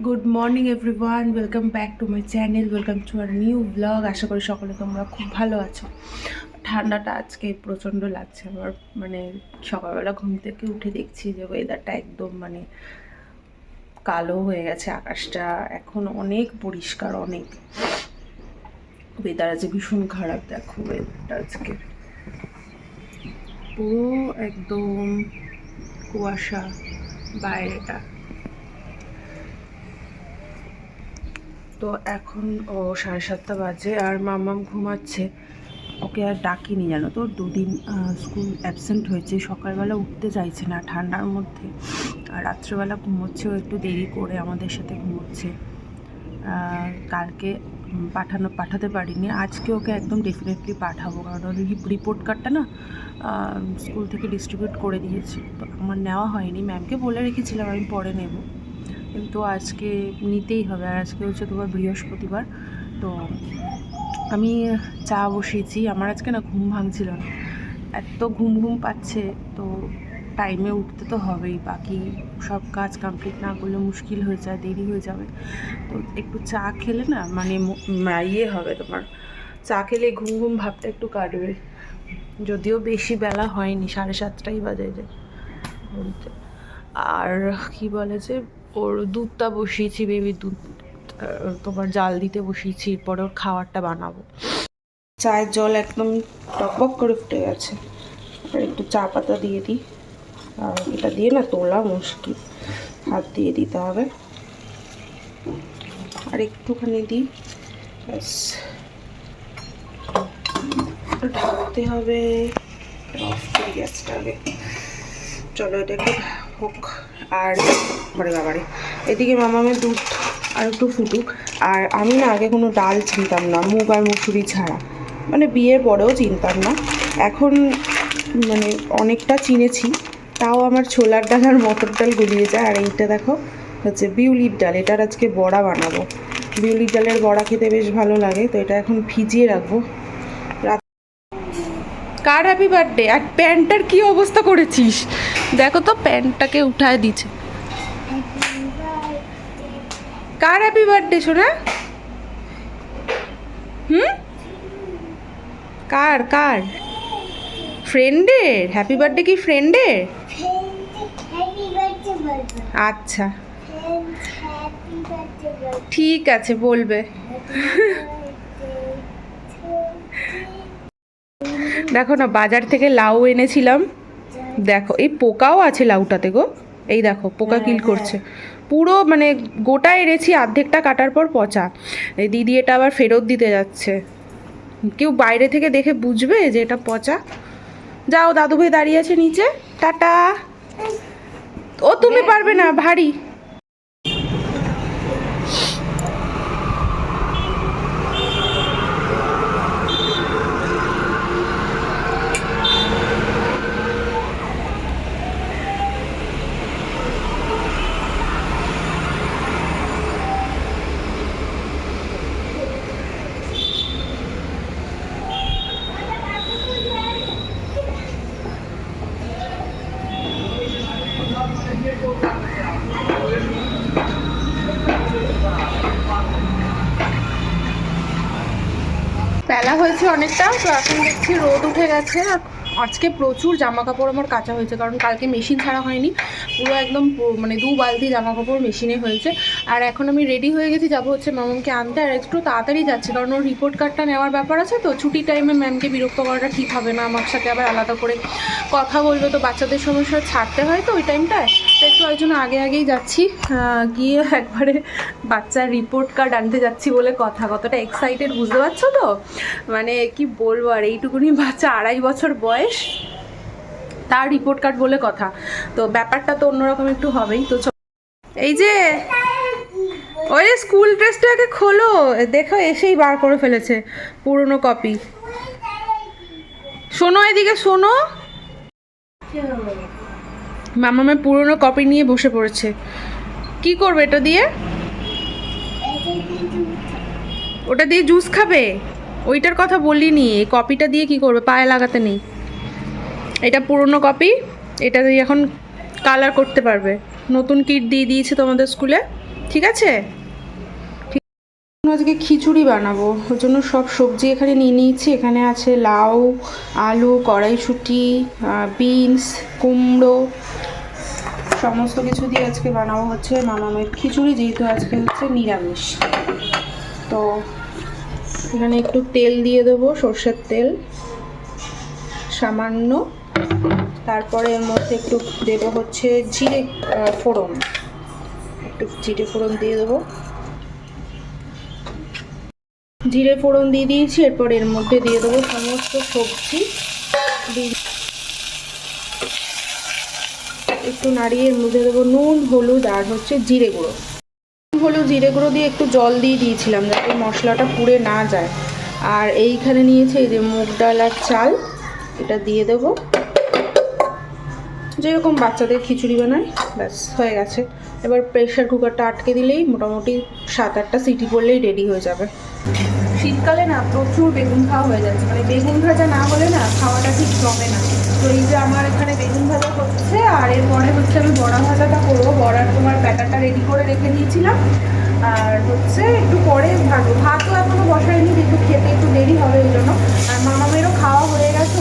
Good morning everyone welcome back to my channel welcome to our new blog আশা করি সকলে তোমরা খুব ভালো আছো। ঠান্ডাটা আজকে প্রচণ্ড লাগছে আমার। মানে সকালবেলা ঘুম থেকে উঠে দেখছি যে ওয়েদারটা একদম মানে কালো হয়ে গেছে আকাশটা। এখন অনেক পরিষ্কার, অনেক। ওয়েদার আছে ভীষণ খারাপ, দেখো ওয়েদারটা আজকে। পুরো একদম কুয়াশা বাইরেটা। তো এখন ও সাড়ে সাতটা বাজে আর মামাম ঘুমাচ্ছে। ওকে আর ডাকিনি জানো তো? দুদিন স্কুল অ্যাবসেন্ট হয়েছে। সকালবেলা উঠতে চাইছে না ঠান্ডার মধ্যে। আর রাত্রেবেলা ঘুমোচ্ছে, ও একটু দেরি করে আমাদের সাথে ঘুমোচ্ছে। কালকে পাঠানো, পাঠাতে পারিনি। আজকে ওকে একদম ডেফিনেটলি পাঠাবো। কারণ ওর রিপোর্ট কার্ডটা না স্কুল থেকে ডিস্ট্রিবিউট করে দিয়েছি। তো আমার নেওয়া হয়নি। ম্যামকে বলে রেখেছিলাম, আমি পরে নেব। কিন্তু আজকে নিতেই হবে আর আজকে হচ্ছে তোমার বৃহস্পতিবার। তো আমি চা বসিয়েছি, আমার আজকে না ঘুম ভাঙছিল না। এত ঘুম ঘুম পাচ্ছে, তো টাইমে উঠতে তো হবেই, বাকি সব কাজ কমপ্লিট না করলে মুশকিল হয়ে যায়, দেরি হয়ে যাবে। তো একটু চা খেলে না মানে ইয়ে হবে তোমার। চা খেলে ঘুম ঘুম ভাবটা একটু কাটবে। যদিও বেশি বেলা হয়নি, সাড়ে সাতটাই বাজে যে। বলতে আর কি বলে যে ওর দুধটা বসিয়েছি বেবি দুধ তোমার জাল দিতে বসিয়েছি, এরপরে ওর খাবারটা বানাবো। চায়ের জল একদম টকবক করে ফুটে গেছে। আর একটু চা পাতা দিয়ে দিই। আর এটা দিয়ে না তোলা মুশকিল। হাত দিয়ে দিতে হবে। আর একটুখানি দিই। ব্যাস। ঢাকতে হবে। গ্যাসটা আগে। চলো এটা একটু হোক, আর বারে বাবারে। এদিকে মামামের দুধ আর একটু ফুটুক। আর আমি না আগে কোনো ডাল চিনতাম না, মুগ আর মুসুরি ছাড়া। মানে বিয়ের পরেও চিনতাম না। এখন মানে অনেকটা চিনেছি, তাও আমার ছোলার ডাল আর মটর ডাল গুলিয়ে যায়। আর এইটা দেখো, হচ্ছে বিউলির ডাল। এটার আজকে বড়া বানাবো। বিউলির ডালের বড়া খেতে বেশ ভালো লাগে, তো এটা এখন ভিজিয়ে রাখব। কার হ্যাপি বার্থডে আর প্যান্টটার কি অবস্থা করেছিস? দেখো তো, প্যান্টটাকে উঠায় দিচ্ছে। কার হ্যাপি বার্থডে শোনা হুম? কার কার? ফ্রেন্ডের হ্যাপি বার্থডে কি ফ্রেন্ডের আচ্ছা। ঠিক আছে, বলবে। দেখো না, বাজার থেকে লাউ এনেছিলাম। দেখো এই পোকাও আছে লাউটাতে গো। এই দেখো পোকা কিল করছে। পুরো মানে গোটা এড়েছি অর্ধেকটা কাটার পর পচা। এই দিদি এটা আবার ফেরত দিতে যাচ্ছে। কেউ বাইরে থেকে দেখে বুঝবে যে এটা পচা। যাও দাদু ভাই দাঁড়িয়ে আছে নিচে। টাটা। ও তুমি পারবে না ভারী বেলা হয়েছে অনেকটা, তো এখন দেখছি রোদ উঠে গেছে। আজকে প্রচুর জামা কাপড় আমার কাঁচা হয়েছে, কারণ কালকে মেশিন ছাড়া হয়নি। পুরো একদম মানে দু বালতি জামা কাপড় মেশিনে হয়েছে। আর এখন আমি রেডি হয়ে গেছি, যাব হচ্ছে ম্যামকে আনতে। আর একটু তাড়াতাড়ি যাচ্ছি, কারণ ওর রিপোর্ট কার্ডটা নেওয়ার ব্যাপার আছে, তো ছুটি টাইমে ম্যামকে বিরক্ত করাটা ঠিক হবে না। আমার সাথে আবার আলাদা করে কথা বলবে, তো বাচ্চাদের সমস্যা ছাড়তে হয়, তো ওই টাইমটায় তো একটু জন্য আগে আগেই যাচ্ছি। গিয়ে একবারে বাচ্চার রিপোর্ট কার্ড আনতে যাচ্ছি বলে কথা। কতটা এক্সাইটেড বুঝতে পারছ তো? মানে কি বলব আর, এইটুকুনি বাচ্চা আড়াই বছর বয়স, তার রিপোর্ট কার্ড বলে কথা। তো ব্যাপারটা তো অন্যরকম একটু হবেই। তো এই যে, ওই যে স্কুল ড্রেসটাকে খোলো। দেখো, এসেই বার করে ফেলেছে, পুরনো কপি শোনো এদিকে, শোনো। মামামের পুরনো কপি নিয়ে বসে পড়েছে। কি করবে এটা দিয়ে? ওটা দিয়ে জুস খাবে? ওইটার কথা বলিনি এই কপিটা দিয়ে কি করবে? পায়ে লাগাতে নেই। এটা পুরনো কপি, এটা দিয়ে এখন কালার করতে পারবে। নতুন কিট দিয়ে দিয়েছে তোমাদের স্কুলে ঠিক আছে? আজকে খিচুড়ি বানাবো। ওর জন্য সব সবজি এখানে নিয়ে নিয়েছি। এখানে আছে লাউ, আলু, কড়াইশুঁটি বিনস, কুমড়ো, সমস্ত কিছু দিয়ে আজকে বানাবো হচ্ছে মামামের খিচুড়ি, যেহেতু আজকে হচ্ছে নিরামিষ। তো এখানে একটু তেল দিয়ে দেবো, সর্ষের তেল, সামান্য। তারপরে এর মধ্যে একটু দেবো হচ্ছে জিরে ফোড়ন। একটু জিরে ফোড়ন দিয়ে দেবো। জিরে ফোড়ন দিয়ে দিয়েছি, এরপর এর মধ্যে দিয়ে দেবো সমস্ত সবজি। একটু নাড়িয়ে এর মধ্যে দেবো নুন, হলুদ আর হচ্ছে জিরে গুঁড়ো। নুন, হলুদ, জিরে গুঁড়ো দিয়ে একটু জল দিয়ে দিয়েছিলাম যাতে মশলাটা পুড়ে না যায়। আর এইখানে নিয়েছে এই যে মুগ ডাল আর চাল, এটা দিয়ে দেবো। যেরকম বাচ্চাদের খিচুড়ি বানায়, ব্যাস, হয়ে গেছে। এবার প্রেশার কুকারটা আটকে দিলেই মোটামুটি সাত আটটা সিটি পড়লেই রেডি হয়ে যাবে। শীতকালে না প্রচুর বেগুন খাওয়া হয়ে যাচ্ছে। মানে বেগুন ভাজা না হলে না খাওয়াটা ঠিক জমে না। তো এই যে আমার এখানে বেগুন ভাজা হচ্ছে, আর এরপরে হচ্ছে আমি বড়া ভাজাটা করব। বড়ার তোমার ব্যাটারটা রেডি করে রেখে দিয়েছিলাম। আর হচ্ছে একটু পরে ভাত ভাতও এখনও বসাইনি একটু খেতে একটু দেরি হবে ওই জন্য। আর মামামেরও খাওয়া হয়ে গেছে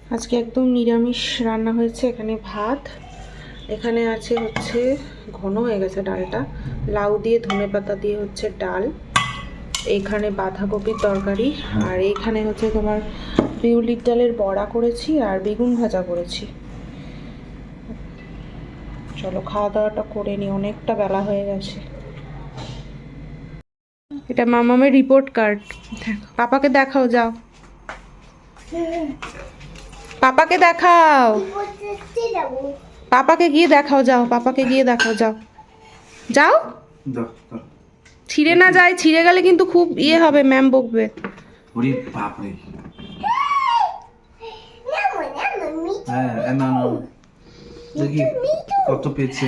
আজকে একদম নিরামিষ রান্না হয়েছে এখানে ভাত। এখানে আছে হচ্ছে ঘন হয়ে গেছে ডালটা। লাউ দিয়ে ধনে পাতা দিয়ে হচ্ছে ডাল। এইখানে বাঁধাকপির তরকারি, আর এখানে হচ্ছে তোমার বিউলির ডালের বড়া করেছি আর বেগুন ভাজা করেছি। চলো খাওয়া দাওয়াটা করে নি অনেকটা বেলা হয়ে গেছে। এটা মামামের রিপোর্ট কার্ড পাপাকে দেখাও, যাও। পাপাকে দেখাও। পাপাকে গিয়ে দেখাও, যাও। পাপাকে গিয়ে দেখাও, যাও। যাও? ছিঁড়ে না যায় ছিঁড়ে গেলে কিন্তু খুব ইয়ে হবে ম্যাম বকবে। ওরে নামো নামো হ্যাঁ না না দেখি কত পেয়েছে।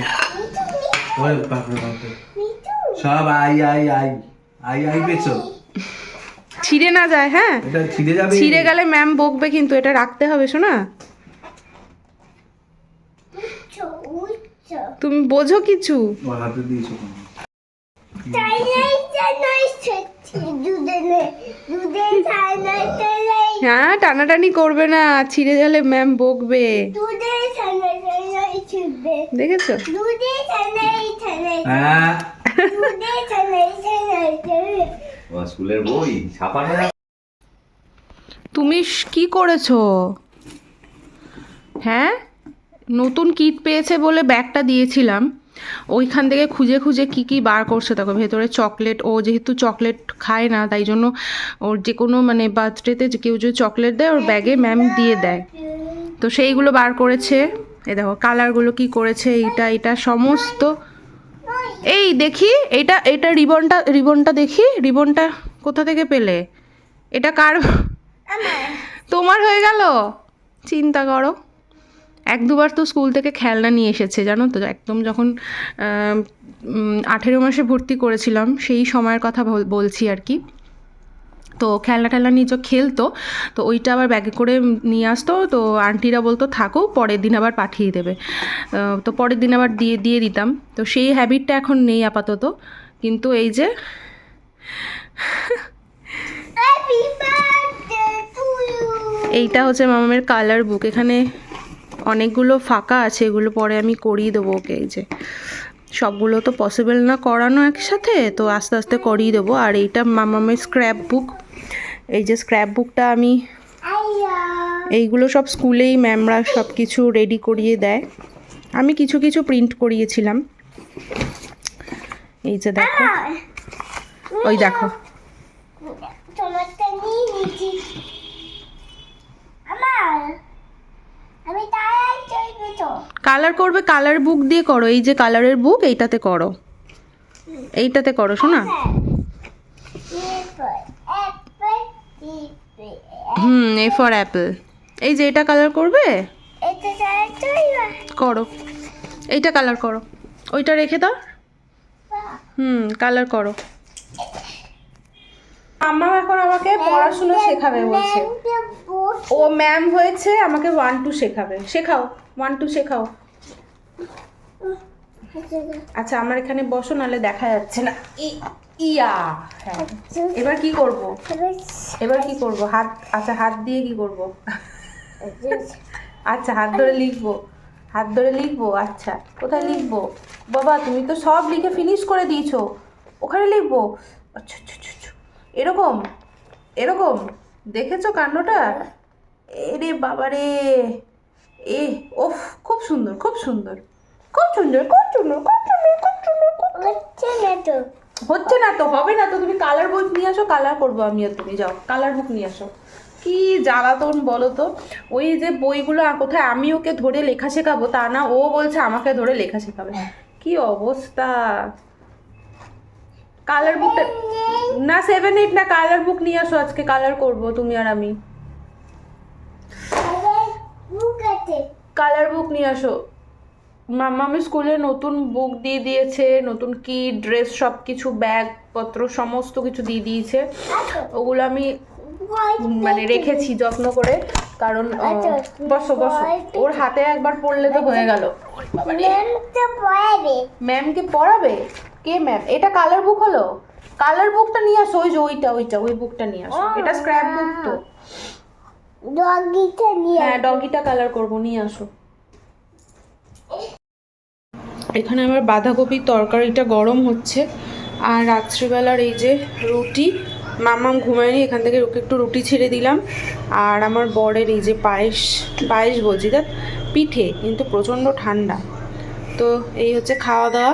ওরে বাপরে বাপরে। সব আই আই আই আই আই পেয়েছ? ছিঁড়ে না যায় হ্যাঁ? এটা ছিঁড়ে যাবে। ছিঁড়ে গেলে ম্যাম বকবে কিন্তু এটা রাখতে হবে শোনা? তুমি বোঝো কিছু। হাতে দিয়েছ হ্যাঁ টানাটানি করবে না ছিঁড়ে গেলে ম্যাম বকবে। দেখেছ? হ্যাঁ। স্কুলের বই ছাপানো তুমি কি করেছ? হ্যাঁ? নতুন কিট পেয়েছে বলে ব্যাগটা দিয়েছিলাম। ওইখান থেকে খুঁজে খুঁজে কি কি বার করছে দেখো ভেতরে চকলেট ও যেহেতু চকলেট খায় না তাই জন্য ওর যে কোনো মানে বার্থডেতে যে কেউ যদি চকলেট দেয় ওর ব্যাগে ম্যাম দিয়ে দেয়। তো সেইগুলো বার করেছে। এ দেখো কালারগুলো কি করেছে এইটা এটা সমস্ত। এই দেখি এটা এটা রিবনটা রিবনটা দেখি রিবনটা কোথা থেকে পেলে? এটা কার? তোমার হয়ে গেল? চিন্তা করো। এক দুবার তো স্কুল থেকে খেলনা নিয়ে এসেছে জানো তো? একদম যখন আঠেরো মাসে ভর্তি করেছিলাম সেই সময়ের কথা বলছি আর কি। তো খেলনা টেলনা নিয়ে যে খেলতো তো ওইটা আবার ব্যাগে করে নিয়ে আসতো তো আন্টিরা বলতো থাকো পরের দিন আবার পাঠিয়ে দেবে। তো পরের দিন আবার দিয়ে দিয়ে দিতাম। তো সেই হ্যাবিটটা এখন নেই আপাতত। কিন্তু এই যে এইটা হচ্ছে মামামের কালার বুক এখানে অনেকগুলো ফাঁকা আছে, এগুলো পরে আমি করিয়ে দেবো ওকে, এই যে। সবগুলো তো পসিবল না করানো একসাথে, তো আস্তে আস্তে করিয়ে দেবো। আর এইটা মামামের স্ক্র্যাপ বুক এই যে স্ক্র্যাপ বুকটা আমি এইগুলো সব স্কুলেই ম্যামরা সব কিছু রেডি করিয়ে দেয়। আমি কিছু কিছু প্রিন্ট করিয়েছিলাম। এই যে দেখো। ওই দেখো। আমার আমি তাই চাইবে তো। কালার করবে কালার বুক দিয়ে করো। এই যে কালারের বুক এইটাতে করো। এইটাতে করো শোনা? হুম এ ফর অ্যাপেল এই যে এটা কালার করবে? এটা তাই চাইবে? করো। এইটা কালার করো। ওইটা রেখে দাও। হুম কালার করো। আম্মা এখন আমাকে পড়াশুনো শেখাবে বলছে। ও ম্যাম হয়েছে, আমাকে ওয়ান টু শেখাবে। শেখাও ওয়ান টু শেখাও। আচ্ছা আমার এখানে বসো, নাহলে দেখা যাচ্ছে না। ইয়া হ্যাঁ। এবার কি করব? এবার কি করব? হাত আচ্ছা হাত দিয়ে কি করব? আচ্ছা হাত ধরে লিখব। হাত ধরে লিখব আচ্ছা। কোথায় লিখব? বাবা, তুমি তো সব লিখে ফিনিশ করে দিয়েছ। ওখানে লিখব? আচ্ছা এরকম? এরকম? দেখেছ কাণ্ডটা? এরে বাবা রে এ ওফ খুব সুন্দর খুব সুন্দর। খুব সুন্দর খুব সুন্দর খুব সুন্দর খুব সুন্দর হচ্ছে না তো। হচ্ছে না তো হবে না তো। তুমি কালার বুক নিয়ে আসো কালার করব আমি আর তুমি যাও। কালার বুক নিয়ে আসো। কি জ্বালাতন বলো তো? ওই যে বইগুলো কোথায় আমি ওকে ধরে লেখা শেখাবো তা না ও বলছে আমাকে ধরে লেখা শেখাবে। কি অবস্থা? কালার বুকটা না সেভেন এইট না কালার বুক নিয়ে আসো আজকে কালার করব তুমি আর আমি। কালার বুক নিয়ে আসো। মাম্মা আমি স্কুলে নতুন বুক দিয়ে দিয়েছে নতুন কি ড্রেস সব কিছু ব্যাগ পত্র সমস্ত কিছু দিয়ে দিয়েছে। ওগুলো আমি মানে রেখেছি যত্ন করে কারণ বসো বসো। ওর হাতে একবার পড়লে তো হয়ে গেল। ম্যামকে পড়াবে। কে ম্যাম এটা কালার বুক হলো? কালার বুকটা নিয়ে আসো ওই যে ওইটা ওইটা ওই বুকটা নিয়ে আসো। এটা স্ক্র্যাপ বুক তো। ডগিটা নিয়ে হ্যাঁ ডগিটা কালার করব নিয়ে আসো। এখানে আমার বাঁধাকপির তরকারিটা গরম হচ্ছে। আর রাত্রিবেলার এই যে রুটি মামাম ঘুমায়নি এখান থেকে ওকে একটু রুটি ছেড়ে দিলাম। আর আমার বরের এই যে পায়েস পায়েস বলছি দেখ পিঠে কিন্তু প্রচণ্ড ঠান্ডা। তো এই হচ্ছে খাওয়া দাওয়া